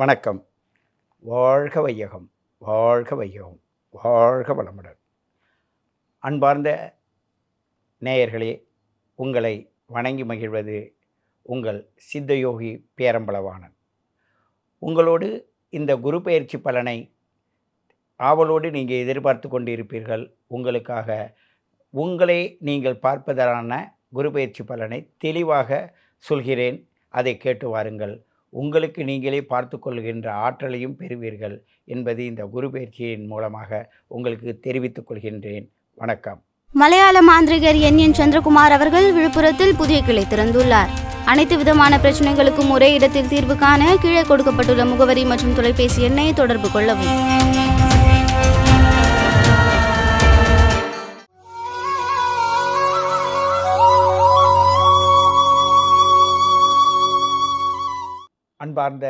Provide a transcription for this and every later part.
வணக்கம். வாழ்க வையகம் வாழ்க வையகம் வாழ்க வளமுடன். அன்பார்ந்த நேயர்களே உங்களை வணங்கி மகிழ்வது உங்கள் சித்தயோகி பேரம்பளவானன் உங்களோடு இந்த குரு பயிற்சி பலனை ஆவலோடு நீங்கள் எதிர்பார்த்து கொண்டிருப்பீர்கள். உங்களுக்காக உங்களை நீங்கள் பார்ப்பதற்கான குரு பயிற்சி பலனை தெளிவாக சொல்கிறேன். அதை கேட்டு வாருங்கள். உங்களுக்கு நீங்களே பார்த்து கொள்கின்ற ஆற்றலையும் பெறுவீர்கள் என்பது இந்த குரு பயிற்சியின் மூலமாக உங்களுக்கு தெரிவித்துக் கொள்கின்றேன். வணக்கம். மலையாள மாந்திரிகர் என். என். சந்திரகுமார் அவர்கள் விழுப்புரத்தில் புதிய கிளை திறந்துள்ளார். அனைத்து விதமான பிரச்சனைகளுக்கும் ஒரே இடத்தில் தீர்வு காண கீழே கொடுக்கப்பட்டுள்ள முகவரி மற்றும் தொலைபேசி எண்ணை தொடர்பு கொள்ளவும். அன்பார்ந்த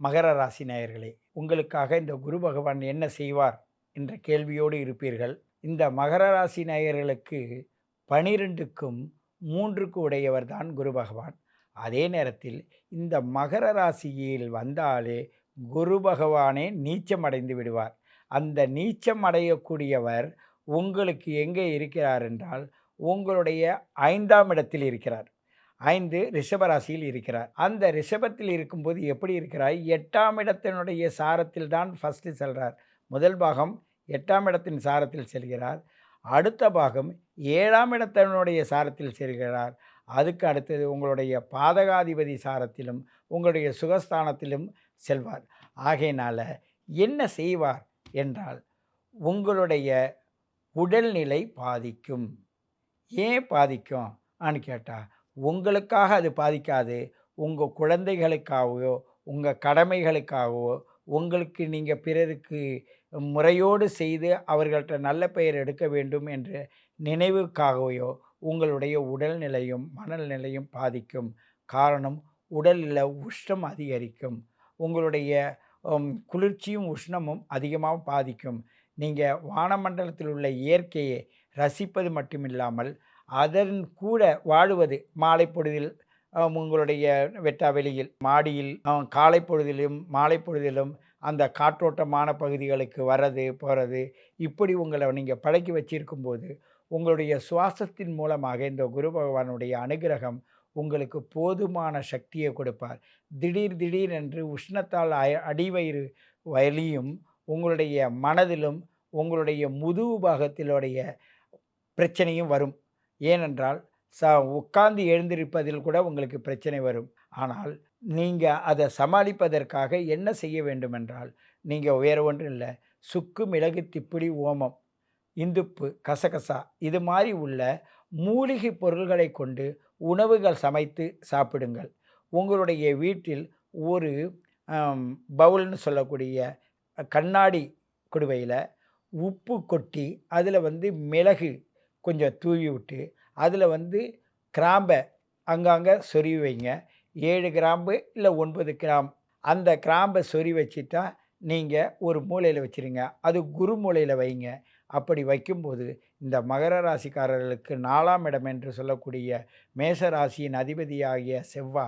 மகர ராசி நேயர்களே உங்களுக்காக இந்த குரு பகவான் என்ன செய்வார் என்ற கேள்வியோடு இருப்பீர்கள். இந்த மகர ராசி நேயர்களுக்கு பனிரெண்டுக்கும் மூன்றுக்கு உடையவர் தான் குரு பகவான். அதே நேரத்தில் இந்த மகர ராசியில் வந்தாலே குரு பகவானே நீச்சமடைந்து விடுவார். அந்த நீச்சம் அடையக்கூடியவர் உங்களுக்கு எங்கே இருக்கிறார் என்றால் உங்களுடைய ஐந்தாம் இடத்தில் இருக்கிறார். ஐந்து ரிஷபராசியில் இருக்கிறார். அந்த ரிஷபத்தில் இருக்கும்போது எப்படி இருக்கிறார் எட்டாம் இடத்தினுடைய சாரத்தில் தான் ஃபஸ்ட்டு செல்கிறார் முதல் பாகம் எட்டாம் இடத்தின் சாரத்தில் செல்கிறார். அடுத்த பாகம் ஏழாம் இடத்தினுடைய சாரத்தில் செல்கிறார். அதுக்கு அடுத்தது உங்களுடைய பாதகாதிபதி சாரத்திலும் உங்களுடைய சுகஸ்தானத்திலும் செல்வார். ஆகையினால் என்ன செய்வார் என்றால் உங்களுடைய உடல்நிலை பாதிக்கும். ஏன் பாதிக்கும்? ஆன்னு கேட்டால் உங்களுக்காக அது பாதிக்காது. உங்கள் குழந்தைகளுக்காகவோ உங்கள் கடமைகளுக்காகவோ உங்களுக்கு நீங்கள் பிறருக்கு முறையோடு செய்து அவர்கள்ட்ட நல்ல பெயர் எடுக்க வேண்டும் என்ற நினைவுக்காகவோ உங்களுடைய உடல்நிலையும் மனநிலையும் பாதிக்கும் காரணம் உடலில் உஷ்ணம் அதிகரிக்கும். உங்களுடைய குளிர்ச்சியும் உஷ்ணமும் அதிகமாக பாதிக்கும். நீங்கள் வானமண்டலத்தில் உள்ள இயற்கையை ரசிப்பது மட்டுமில்லாமல் அதன் கூட வாழுவது மாலை பொழுதில் உங்களுடைய வெட்டா வெளியில் மாடியில் காலை பொழுதிலும் மாலை பொழுதிலும் அந்த காற்றோட்டமான பகுதிகளுக்கு வர்றது போகிறது இப்படி உங்களை நீங்கள் பழக்கி வச்சிருக்கும்போது உங்களுடைய சுவாசத்தின் மூலமாக இந்த குரு பகவானுடைய அனுகிரகம் உங்களுக்கு போதுமான சக்தியை கொடுப்பார். திடீர் திடீர் என்று உஷ்ணத்தால் அய அடிவயிறு வலியும் உங்களுடைய மனதிலும் உங்களுடைய முதுகு பாகத்திலுடைய பிரச்சனையும் வரும். ஏனென்றால் ச உட்கார்ந்து எழுந்திருப்பதில் கூட உங்களுக்கு பிரச்சனை வரும். ஆனால் நீங்கள் அதை சமாளிப்பதற்காக என்ன செய்ய வேண்டுமென்றால் நீங்கள் வேறு ஒன்றும் இல்லை சுக்கு மிளகு திப்பிடி ஓமம் இந்துப்பு கசகசா இது மாதிரி உள்ள மூலிகை பொருள்களை கொண்டு உணவுகள் சமைத்து சாப்பிடுங்கள். உங்களுடைய வீட்டில் ஒரு பவுல்னு சொல்லக்கூடிய கண்ணாடி குடுவையில் உப்பு கொட்டி அதில் வந்து மிளகு கொஞ்சம் தூவி விட்டு அதில் வந்து கிராம்பை அங்கங்கே சொருவி வைங்க. ஏழு கிராம்பு இல்லை ஒன்பது கிராம். அந்த கிராம்பை சொறி வச்சுட்டா நீங்கள் ஒரு மூலையில் வச்சிருங்க. அது குரு மூலையில் வைங்க. அப்படி வைக்கும்போது இந்த மகர ராசிக்காரர்களுக்கு நாலாம் இடம் என்று சொல்லக்கூடிய மேச ராசியின் அதிபதியாகிய செவ்வா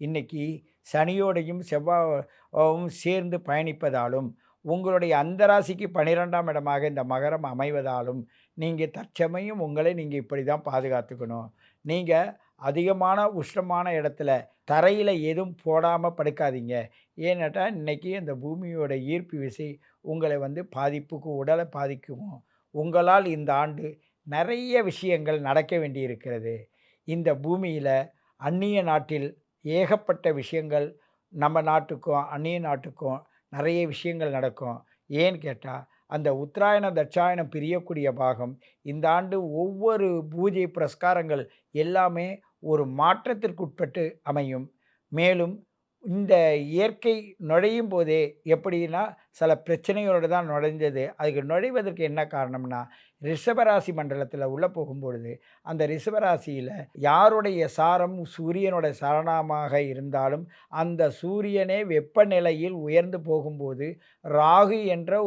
இன்னைக்கு சனியோடையும் செவ்வாவும் சேர்ந்து பயணிப்பதாலும் உங்களுடைய அந்த ராசிக்கு பன்னிரெண்டாம் இடமாக இந்த மகரம் அமைவதாலும் நீங்கள் தற்சமயம் உங்களை நீங்கள் இப்படி தான் பாதுகாத்துக்கணும். நீங்கள் அதிகமான உஷ்ணமான இடத்துல தரையில் எதுவும் போடாமல் படுக்காதீங்க. ஏன்னாட்டா இன்றைக்கி இந்த பூமியோட ஈர்ப்பு விசை உங்களை வந்து பாதிப்புக்கு உடலை பாதிக்கும். உங்களால் இந்த ஆண்டு நிறைய விஷயங்கள் நடக்க வேண்டியிருக்கிறது. இந்த பூமியில் அந்நிய நாட்டில் ஏகப்பட்ட விஷயங்கள் நம்ம நாட்டுக்கும் அந்நிய நாட்டுக்கும் நிறைய விஷயங்கள் நடக்கும். ஏன்னு கேட்டால் அந்த உத்தராயணம் தட்சாயணம் பிரியக்கூடிய பாகம். இந்த ஆண்டு ஒவ்வொரு பூஜை புரஸ்காரங்கள் எல்லாமே ஒரு மாற்றத்திற்குட்பட்டு அமையும். மேலும் இந்த இயற்கை நுழையும் போதே எப்படின்னா சில பிரச்சனைகளோடு தான் நுழைஞ்சது. அதுக்கு நுழைவதற்கு என்ன காரணம்னா ரிஷபராசி மண்டலத்தில் உள்ளே போகும்பொழுது அந்த ரிஷபராசியில் யாருடைய சாரம் சூரியனுடைய சரணமாக இருந்தாலும் அந்த சூரியனே வெப்பநிலையில் உயர்ந்து போகும்போது ராகு என்ற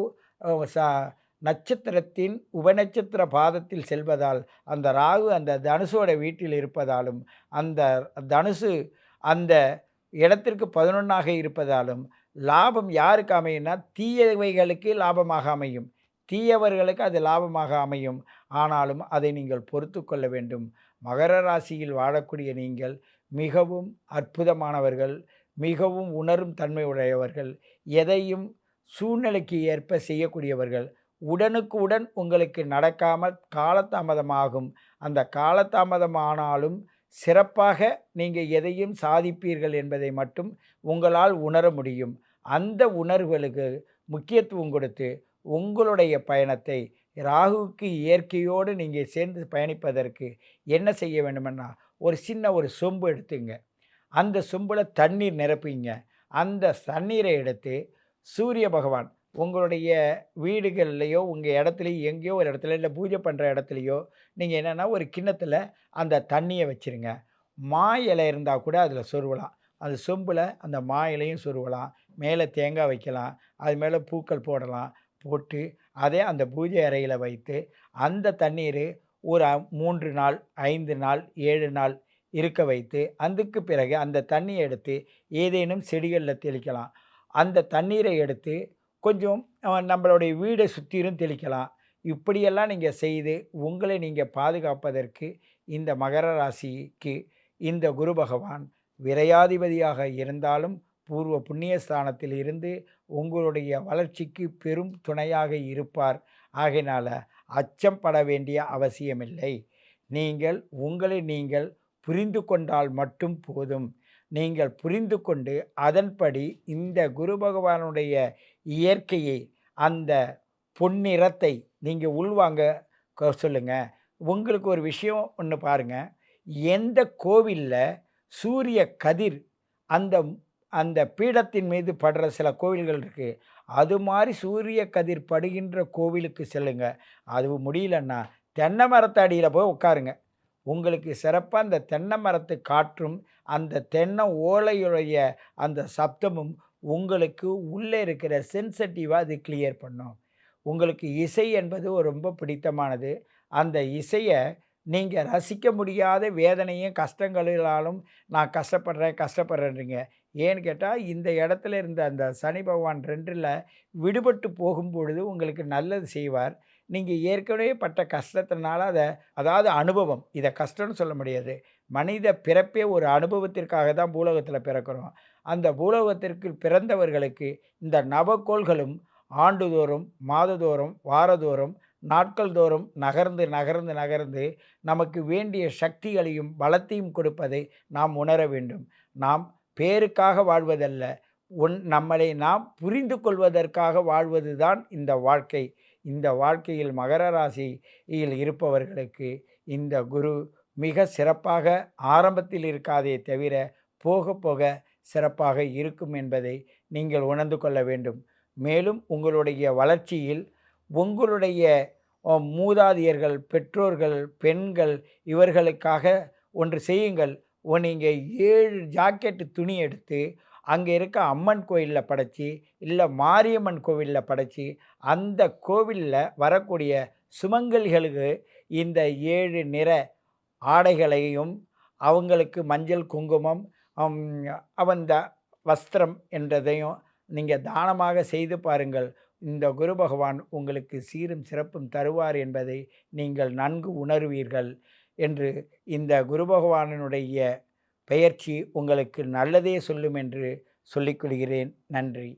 நட்சத்திரத்தின் உபநட்சத்திர பாதத்தில் செல்வதால் அந்த ராகு அந்த தனுசோட வீட்டில் இருப்பதாலும் அந்த தனுசு அந்த இடத்திற்கு பதினொன்றாக இருப்பதாலும் லாபம் யாருக்கு அமையும்னா தீயவைகளுக்கு லாபமாக அமையும். தீயவர்களுக்கு அது லாபமாக அமையும். ஆனாலும் அதை நீங்கள் பொறுத்து கொள்ள வேண்டும். மகர ராசியில் வாழக்கூடிய நீங்கள் மிகவும் அற்புதமானவர்கள் மிகவும் உணரும் தன்மை உடையவர்கள் எதையும் சூழ்நிலைக்கு ஏற்ப செய்யக்கூடியவர்கள் உடனுக்கு உடன் உங்களுக்கு நடக்காமல் காலதாமதமாகும். அந்த காலதாமதமானாலும் சிறப்பாக நீங்கள் எதையும் சாதிப்பீர்கள் என்பதை மட்டும் உங்களால் உணர முடியும். அந்த உணர்வுகளுக்கு முக்கியத்துவம் கொடுத்து உங்களுடைய பயணத்தை ராகுவுக்கு இயற்கையோடு நீங்கள் சேர்ந்து பயணிப்பதற்கு என்ன செய்ய வேண்டுமென்னா ஒரு சின்ன ஒரு சொம்பு எடுத்துங்க. அந்த சொம்பில் தண்ணீர் நிரப்பிங்க. அந்த தண்ணீரை எடுத்து சூரிய பகவான் உங்களுடைய வீடுகள்லையோ உங்கள் இடத்துலையோ எங்கேயோ ஒரு இடத்துல இல்லை பூஜை பண்ணுற இடத்துலையோ நீங்கள் என்னென்னா ஒரு கிண்ணத்தில் அந்த தண்ணியை வச்சுருங்க. மா இலை இருந்தால் கூட அதில் சொருவலாம். அந்த சொம்பில் அந்த மா இலையும் சொருவலாம். மேலே தேங்காய் வைக்கலாம். அது மேலே பூக்கள் போடலாம். போட்டு அதே அந்த பூஜை அறையில் வைத்து அந்த தண்ணீர் ஒரு மூன்று நாள் ஐந்து நாள் ஏழு நாள் இருக்க வைத்து அதுக்கு பிறகு அந்த தண்ணியை எடுத்து ஏதேனும் செடிகளில் தெளிக்கலாம். அந்த தண்ணீரை எடுத்து கொஞ்சம் நம்மளுடைய வீடை சுற்றிலும் தெளிக்கலாம். இப்படியெல்லாம் நீங்கள் செய்து உங்களை நீங்கள் பாதுகாப்பதற்கு இந்த மகர ராசிக்கு இந்த குரு பகவான் விரையாதிபதியாக இருந்தாலும் பூர்வ புண்ணிய ஸ்தானத்தில் இருந்து உங்களுடைய வளர்ச்சிக்கு பெரும் துணையாக இருப்பார். ஆகையினால் அச்சம் பட வேண்டிய அவசியமில்லை. நீங்கள் உங்களை நீங்கள் புரிந்து கொண்டால் மட்டும் போதும். நீங்கள் புரிந்து கொண்டு அதன்படி இந்த குரு பகவானுடைய இயற்கையை அந்த பொன்னிறத்தை நீங்கள் உள்வாங்க சொல்லுங்கள் உங்களுக்கு ஒரு விஷயம் ஒன்று பாருங்கள் எந்த கோவிலில் சூரிய கதிர் அந்த அந்த பீடத்தின் மீது படுற சில கோவில்கள் இருக்குது அது மாதிரி சூரிய கதிர் படுகின்ற கோவிலுக்கு செல்லுங்க. அது முடியலன்னா தென்னை மரத்து அடியில் போய் உட்காருங்க. உங்களுக்கு சிறப்பாக அந்த தென்னை மரத்து காற்றும் அந்த தென்னை ஓலையுடைய அந்த சப்தமும் உங்களுக்கு உள்ளே இருக்கிற சென்சிட்டிவாக அது கிளியர் பண்ணும். உங்களுக்கு இசை என்பது ரொம்ப பிடித்தமானது. அந்த இசையை நீங்கள் ரசிக்க முடியாத வேதனையும் கஷ்டங்களாலும் நான் கஷ்டப்படுறேன் கஷ்டப்படுறேன்றீங்க. ஏன்னு கேட்டால் இந்த இடத்துல இருந்த அந்த சனி பகவான் ரெண்டில் விடுபட்டு போகும்பொழுது உங்களுக்கு நல்லது செய்வார். நீங்கள் ஏற்கனவே பட்ட கஷ்டத்தினால அதை அதாவது அனுபவம் இதை கஷ்டம்னு சொல்ல முடியாது. மனித பிறப்பே ஒரு அனுபவத்திற்காக தான் பூலோகத்தில் பிறக்கிறோம். அந்த பூலோகத்திற்கு பிறந்தவர்களுக்கு இந்த நவக்கோள்களும் ஆண்டுதோறும் மாததோறும் வாரதோறும் நாட்கள் தோறும் நகர்ந்து நகர்ந்து நகர்ந்து நமக்கு வேண்டிய சக்திகளையும் பலத்தையும் கொடுப்பதை நாம் உணர வேண்டும். நாம் பேருக்காக வாழ்வதல்ல உன் நம்மளை நாம் புரிந்து கொள்வதற்காக வாழ்வது தான் இந்த வாழ்க்கை. இந்த வாழ்க்கையில் மகர ராசியில் இருப்பவர்களுக்கு இந்த குரு மிக சிறப்பாக ஆரம்பத்தில் இருக்காதே தவிர போக போக சிறப்பாக இருக்கும் என்பதை நீங்கள் உணர்ந்து கொள்ள வேண்டும். மேலும் உங்களுடைய வளர்ச்சியில் உங்களுடைய மூதாதையர்கள் பெற்றோர்கள் பெண்கள் இவர்களுக்காக ஒன்று செய்யுங்கள். நீங்கள் ஏழு ஜாக்கெட்டு துணி எடுத்து அங்கே இருக்க அம்மன் கோயிலில் படைச்சி இல்லை மாரியம்மன் கோவிலில் படைச்சி அந்த கோவிலில் வரக்கூடிய சுமங்கலிகளுக்கு இந்த ஏழு நிற ஆடைகளையும் அவங்களுக்கு மஞ்சள் குங்குமம் அவந்த வஸ்திரம் என்றதையும் நீங்கள் தானமாக செய்து பாருங்கள். இந்த குரு பகவான் உங்களுக்கு சீரும் சிறப்பும் தருவார் என்பதை நீங்கள் நன்கு உணர்வீர்கள் என்று இந்த குரு பகவானினுடைய பெயர்ச்சி உங்களுக்கு நல்லதே சொல்லும் என்று சொல்லிக்கொள்கிறேன் நன்றி.